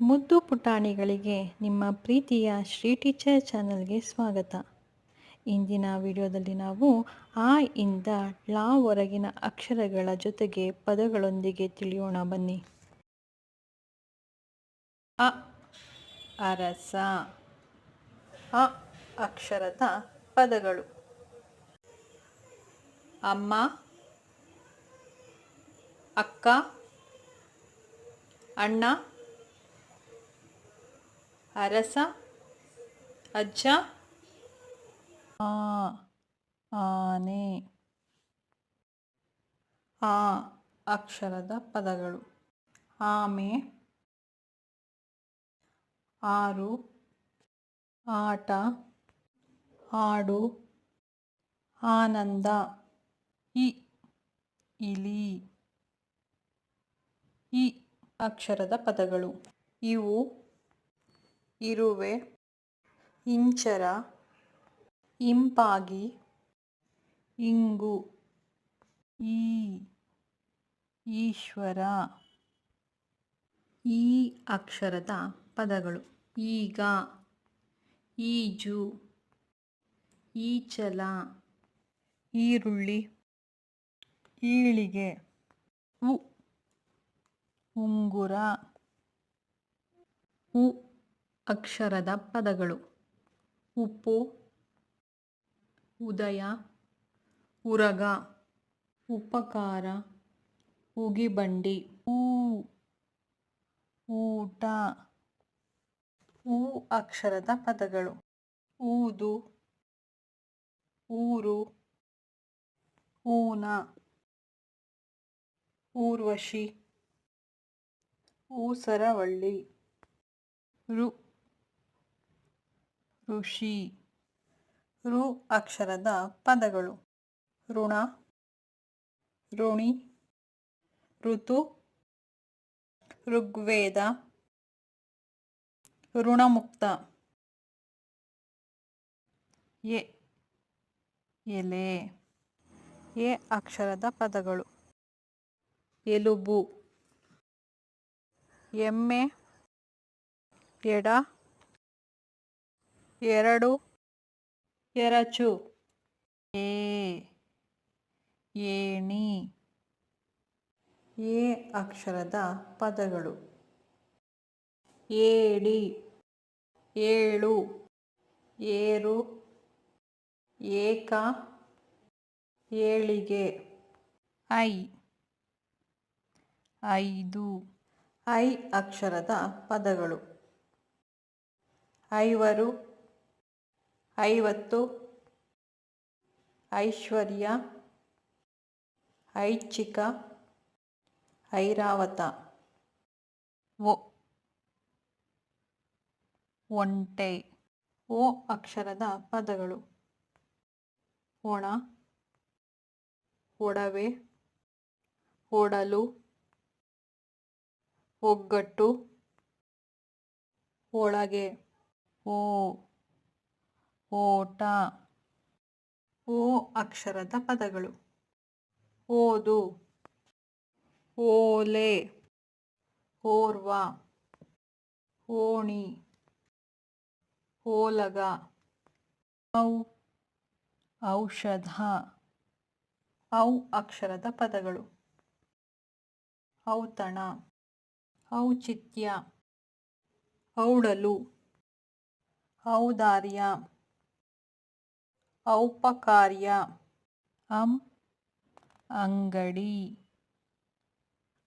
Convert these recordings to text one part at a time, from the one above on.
ಮುದ್ದು ಪುಟಾಣಿಗಳಿಗೆ ನಿಮ್ಮ ಪ್ರೀತಿಯ ಶ್ರೀ ಟೀಚರ್ ಚಾನಲ್ಗೆ ಸ್ವಾಗತ. ಇಂದಿನ ವಿಡಿಯೋದಲ್ಲಿ ನಾವು ಆ ಇಂದ ಲಾ ಹೊರಗಿನ ಅಕ್ಷರಗಳ ಜೊತೆಗೆ ಪದಗಳೊಂದಿಗೆ ತಿಳಿಯೋಣ ಬನ್ನಿ. ಅ, ಅರಸ, ಅ, ಅಕ್ಷರದ ಪದಗಳು. ಅಮ್ಮ, ಅಕ್ಕ, ಅಣ್ಣ ಅರಸ, ಅಜ್ಜ. ಆ ಆನೆ ಆ, ಅಕ್ಷರದ ಪದಗಳು. ಆಮೆ ಆರು. ಆಟ. ಹಾಡು ಆನಂದ. ಇ, ಇಲಿ. ಈ ಅಕ್ಷರದ ಪದಗಳು. ಇವು ಇರುವೆ, ಇಂಚರ, ಇಂಪಾಗಿ, ಇಂಗು, ಈ, ಈಶ್ವರ, ಈ ಅಕ್ಷರದ ಪದಗಳು. ಈಗ, ಈಜು, ಈಚಲ, ಈರುಳ್ಳಿ, ಈಳಿಗೆ, ಉ, ಉಂಗುರ, ಉ ಅಕ್ಷರದ ಪದಗಳು. ಉಪ್ಪು, ಉದಯ, ಉರಗ, ಉಪಕಾರ, ಉಗಿಬಂಡಿ, ಊ, ಊಟ, ಊ ಅಕ್ಷರದ ಪದಗಳು. ಊದು, ಊರು, ಊನ, ಊರ್ವಶಿ, ಊಸರವಳ್ಳಿ, ರು ಋಷಿ. ಋ ಅಕ್ಷರದ ಪದಗಳು. ಋಣ. ಋಣಿ. ಋತು. ಋಗ್ವೇದ. ಋಣಮುಕ್ತ. ಎ. ಎಲೆ. ಎ ಅಕ್ಷರದ ಪದಗಳು. ಎಲುಬು. ಎಮ್ಮೆ. ಎಡ. ಎರಡು. ಎರಚು. ಏ ಏಣಿ ಎ ಅಕ್ಷರದ ಪದಗಳು. ಏಡಿ ಏಳು. ಏರು. ಏಕ. ಏಳಿಗೆ. ಐ. ಐದು. ಐ ಅಕ್ಷರದ ಪದಗಳು. ಐವರು. ಐವತ್ತು ಐಶ್ವರ್ಯ ಐಚ್ಛಿಕ ಐರಾವತ. ಒಂಟೆ. ಓ ಅಕ್ಷರದ ಪದಗಳು. ಒಣ ಒಡವೆ ಒಡಲು ಒಗ್ಗಟ್ಟು ಒಳಗೆ. ಓ. ಓಟ. ಓ ಅಕ್ಷರದ ಪದಗಳು. ಓದು. ಓಲೆ. ಓರ್ವ. ಓಣಿ. ಓಲಗ. ಔ. ಔಷಧ. ಔ ಅಕ್ಷರದ ಪದಗಳು. ಔತಣ. ಔಚಿತ್ಯ. ಔಡಲು. ಔದಾರ್ಯ. ಔಪಕಾರ್ಯ. ಅಂ ಅಂಗಡಿ.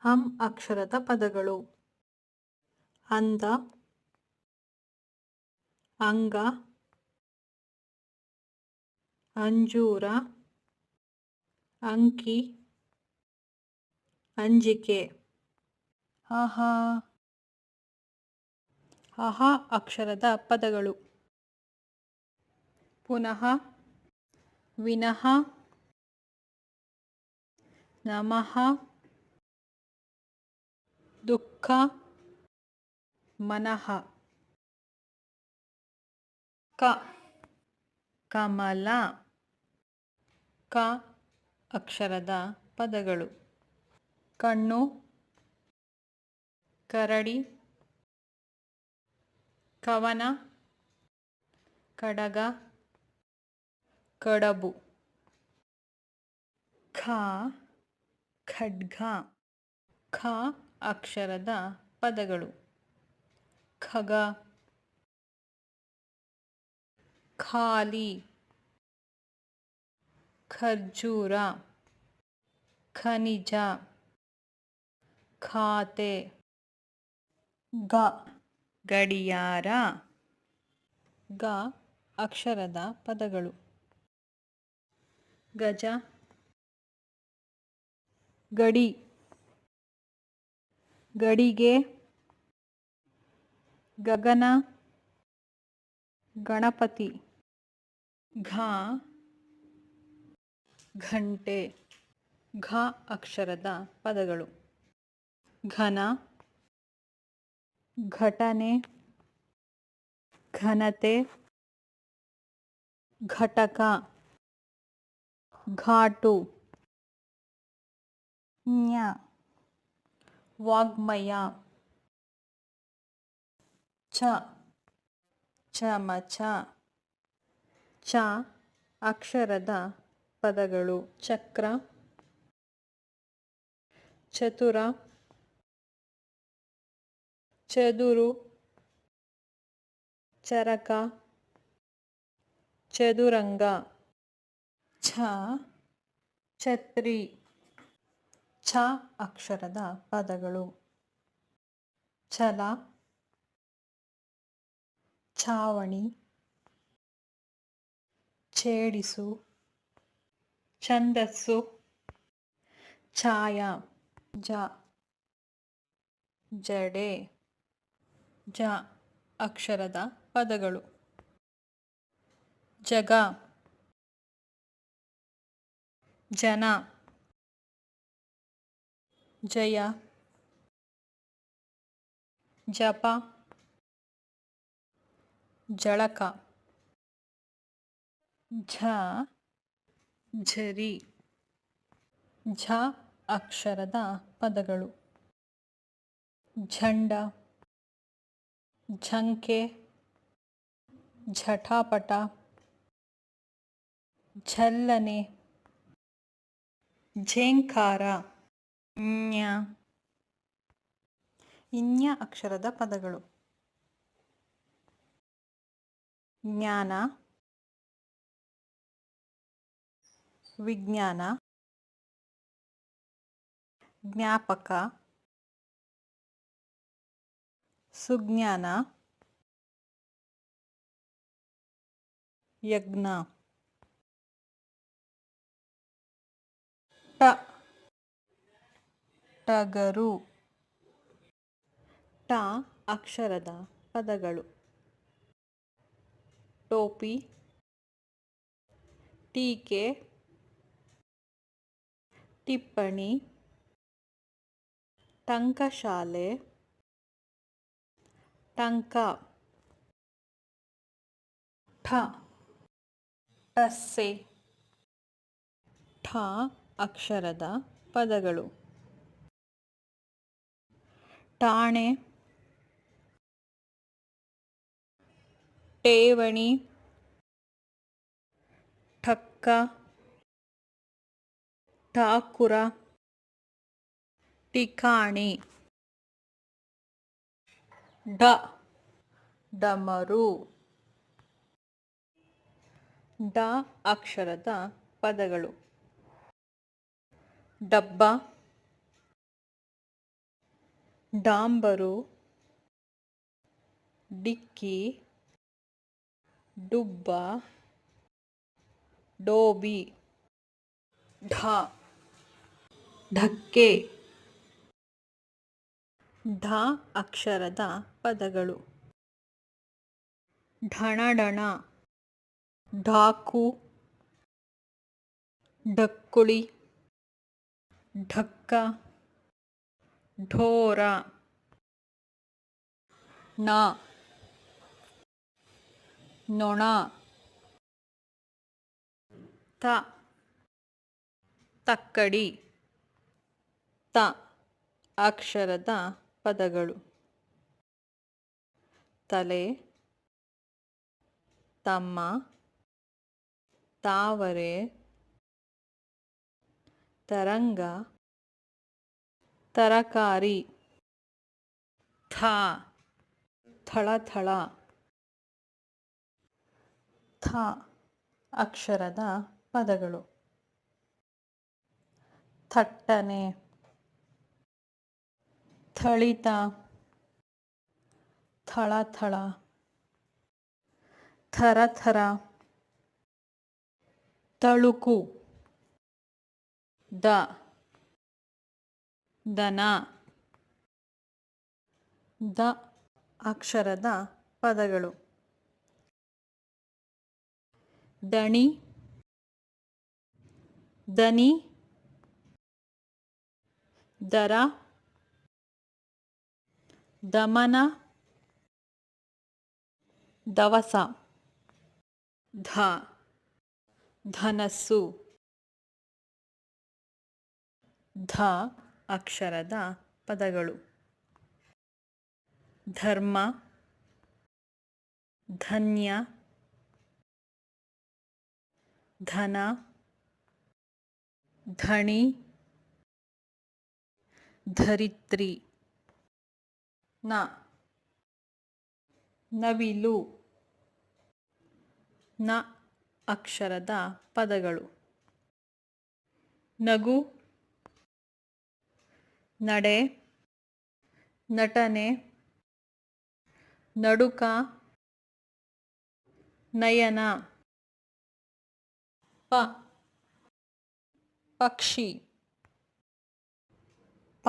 ಹಂ, ಅಕ್ಷರದ ಪದಗಳು. ಅಂದ ಅಂಗ. ಅಂಜೂರ. ಅಂಕಿ. ಅಂಜಿಕೆ. ಅಹ ಅಹ ಅಕ್ಷರದ ಪದಗಳು. ಪುನಃ ವಿನಃ ನಮಃ ದುಃಖ ಮನಃ ಕ ಕಮಲ ಕ ಅಕ್ಷರದ ಪದಗಳು ಕಣ್ಣು ಕರಡಿ ಕವನ ಕಡಗ ಕಡಬು. ಖ, ಖಡ್ಗ. ಖ ಅಕ್ಷರದ ಪದಗಳು. ಖಗ. ಖಾಲಿ. ಖರ್ಜೂರ. ಖನಿಜ. ಖಾತೆ. ಗ, ಗಡಿಯಾರ. ಗ ಅಕ್ಷರದ ಪದಗಳು. ಗಜ. ಗಡಿ. ಗಡಿಗೆ. ಗಗನ. ಗಣಪತಿ. ಘ. ಘಂಟೆ. ಘ ಅಕ್ಷರದ ಪದಗಳು. ಘನ. ಘಟನೆ. ಘನತೆ. ಘಟಕ. ಘಾಟು. ಜ್ಞ ವಾಗ್ಮಯ. ಚ. ಚಮಚ. ಚ. ಅಕ್ಷರದ ಪದಗಳು. ಚಕ್ರ. ಚತುರ. ಚದುರು. ಚರಕ. ಚದುರಂಗ. ಛತ್ರಿ, ಛ ಅಕ್ಷರದ ಪದಗಳು. ಛಲ, ಛಾವಣಿ, ಛೇಡಿಸು, ಛಂದಸ್ಸು, ಛಾಯಾ, ಜ, ಜಡೆ, ಜ ಅಕ್ಷರದ ಪದಗಳು. ಜಗ ಜನ. ಜಯ. ಜಪ. ಜಳಕ. ಝ. ಝರಿ. ಝ ಅಕ್ಷರದ ಪದಗಳು. ಝಂಡ. ಝಂಕೆ. ಝಟಾಪಟ. ಝಲ್ಲನೆ. ಝೇಂಕಾರ. ಞ ಇನ್ಯ ಅಕ್ಷರದ ಪದಗಳು. ಜ್ಞಾನ. ವಿಜ್ಞಾನ. ಜ್ಞಾಪಕ. ಸುಜ್ಞಾನ. ಯಜ್ಞ. ಟಗರು. ಟ ಅಕ್ಷರದ ಪದಗಳು. ಟೋಪಿ. ಟೀಕೆ. ಟಿಪ್ಪಣಿ. ಟಂಕಶಾಲೆ. ಟಂಕ. ಠ. ಟಸ್ಸೆ. ಠ. ಅಕ್ಷರದ ಪದಗಳು. ಠಾಣೆ. ಠೇವಣಿ. ಠಕ್ಕ. ಠಾಕುರ. ಠಿಕಾಣಿ. ಡ ಡಮರು. ಡ ಅಕ್ಷರದ ಪದಗಳು. ಡಬ್ಬ. ಡಾಂಬರು. ಡಿಕ್ಕಿ. ಡುಬ್ಬ. ಡೋಬಿ. ಢ. ಢಕ್ಕೆ. ಢ ಅಕ್ಷರದ ಪದಗಳು. ಢಣಡಣ ಢಾಕು. ಢಕ್ಕುಳಿ. ಢಕ್ಕ ಢೋರ ನ ನೊಣ ತ ತಕ್ಕಡಿ ತ ಅಕ್ಷರದ ಪದಗಳು. ತಲೆ ತಮ್ಮ ತಾವರೆ ತರಂಗ ತರಕಾರಿ ಥ ಥಳಥಳ ಥ ಅಕ್ಷರದ ಪದಗಳು. ಥಟ್ಟನೆ ಥಳಿತ ಥಳಥಳ ಥರಥರ ತಳುಕು ದ ದನ ದ ಅಕ್ಷರದ ಪದಗಳು. ದಣಿ ದನಿ ದರ ದಮನ ದವಸ. ಧ ಧನಸ್ಸು. ಧ ಅಕ್ಷರದ ಪದಗಳು. ಧರ್ಮ ಧನ್ಯ ಧನ ಧಣಿ ಧರಿತ್ರಿ ನ ನವಿಲು. ನ ಅಕ್ಷರದ ಪದಗಳು. ನಗು ನಡೆ ನಟನೆ ನಡುಕ ನಯನ ಪ ಪಕ್ಷಿ ಪ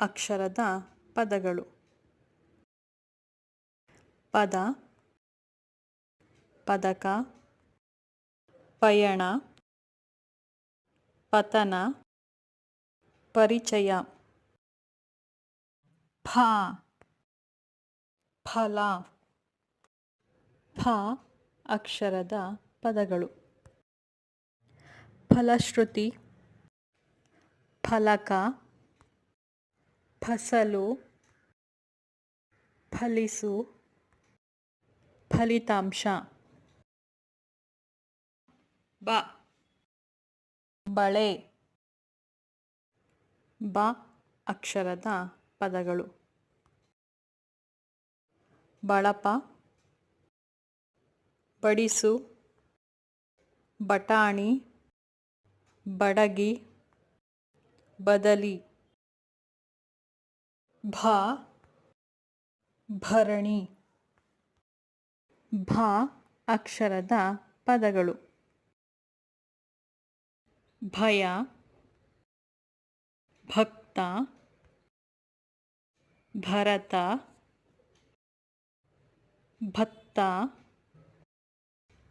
ಅಕ್ಷರದ ಪದಗಳು. ಪದ ಪದಕ ಪಯಣ ಪತನ ಪರಿಚಯ. ಫ ಫಲ. ಫ ಅಕ್ಷರದ ಪದಗಳು. ಫಲಶ್ರುತಿ. ಫಲಕ. ಫಸಲು. ಫಲಿಸು. ಫಲಿತಾಂಶ. ಬ. ಬಳೆ. ಬ ಅಕ್ಷರದ ಪದಗಳು. ಬಳಪ. ಬಡಿಸು. ಬಟಾಣಿ. ಬಡಗಿ. ಬದಲಿ. ಭಾ. ಭರಣಿ. ಭಾ ಅಕ್ಷರದ ಪದಗಳು. ಭಯ. ಭಕ್ತ. ಭರತ ಭತ್ತ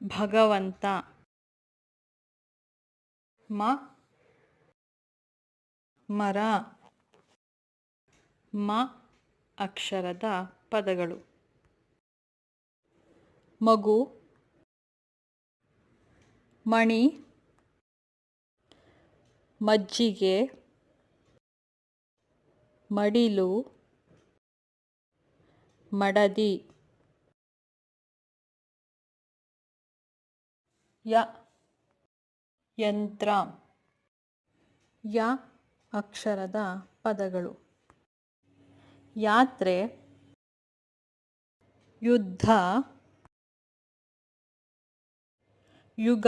ಭಗವಂತ ಮ ಮರ ಮ ಅಕ್ಷರದ ಪದಗಳು. ಮಗು ಮಣಿ ಮಜ್ಜಿಗೆ ಮಡಿಲು ಮಡದಿ. ಯ. ಯಂತ್ರ. ಯ. ಅಕ್ಷರದ ಪದಗಳು. ಯಾತ್ರೆ. ಯುದ್ಧ. ಯುಗ.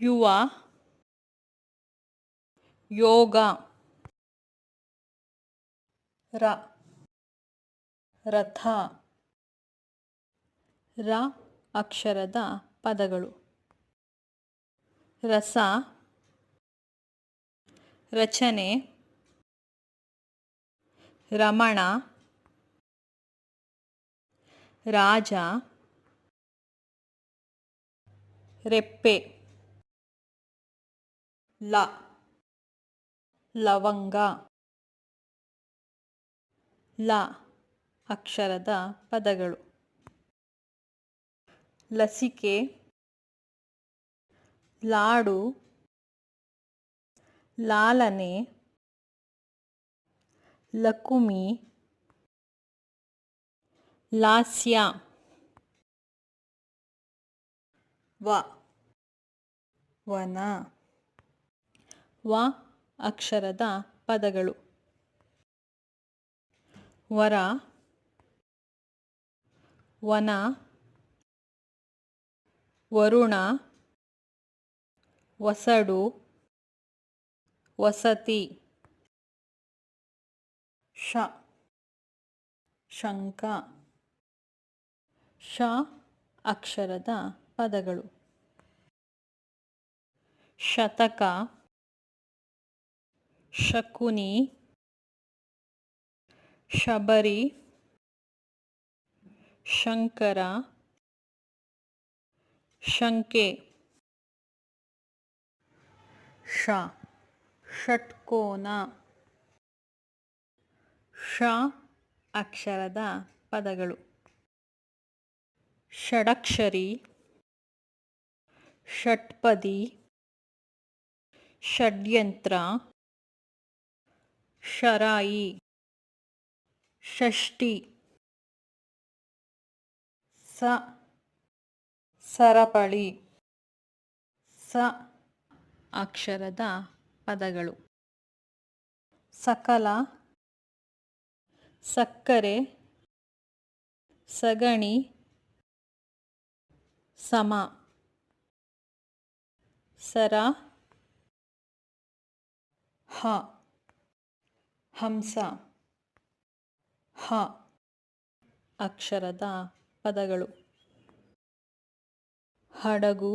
ಯುವ. ಯೋಗ. ರ. ರಥ. ರ ಅಕ್ಷರದ ಪದಗಳು. ರಸ. ರಚನೆ. ರಮಣ. ರಾಜ. ರೆಪ್ಪೆ. ಲ. ಲವಂಗ. ಲ. ಅಕ್ಷರದ ಪದಗಳು. ಲಸಿಕೆ. ಲಾಡು. ಲಾಲನೆ. ಲಕುಮಿ. ಲಾಸ್ಯ. ವ. ವನ. ವ ಅಕ್ಷರದ ಪದಗಳು. ವರ. ವನ ವರುಣ ವಸಡು ವಸತಿ ಶ ಶಂಕ ಶ ಅಕ್ಷರದ ಪದಗಳು. ಶತಕ ಶಕುನಿ ಶಬರಿ ಶಂಕರ ಶಂಕೆ ಶ ಷಟ್ಕೋನ ಶ ಅಕ್ಷರದ ಪದಗಳು. ಷಡಕ್ಷರಿ ಷಟ್ಪದಿ ಷಡ್ಯಂತ್ರ ಶರಾಯಿ ಷಷ್ಠಿ. ಸರಪಳಿ ಸ ಅಕ್ಷರದ ಪದಗಳು. ಸಕಲ ಸಕ್ಕರೆ ಸಗಣಿ ಸಮ ಸರ ಹ ಹಂಸ ಹ ಅಕ್ಷರದ ಪದಗಳು. ಹಡಗು.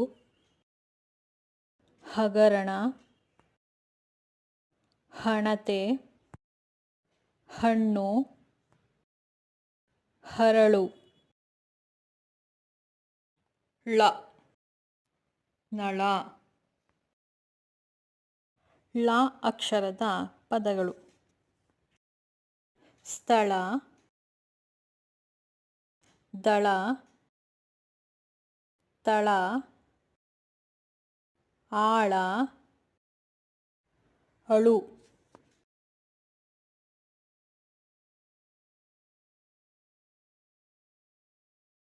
ಹಗರಣ. ಹಣತೆ. ಹಣ್ಣು. ಹರಳು. ಳ. ನಳ. ಳ ಅಕ್ಷರದ ಪದಗಳು. ಸ್ಥಳ. ದಳ ತಳ ಆಳ ಅಳು.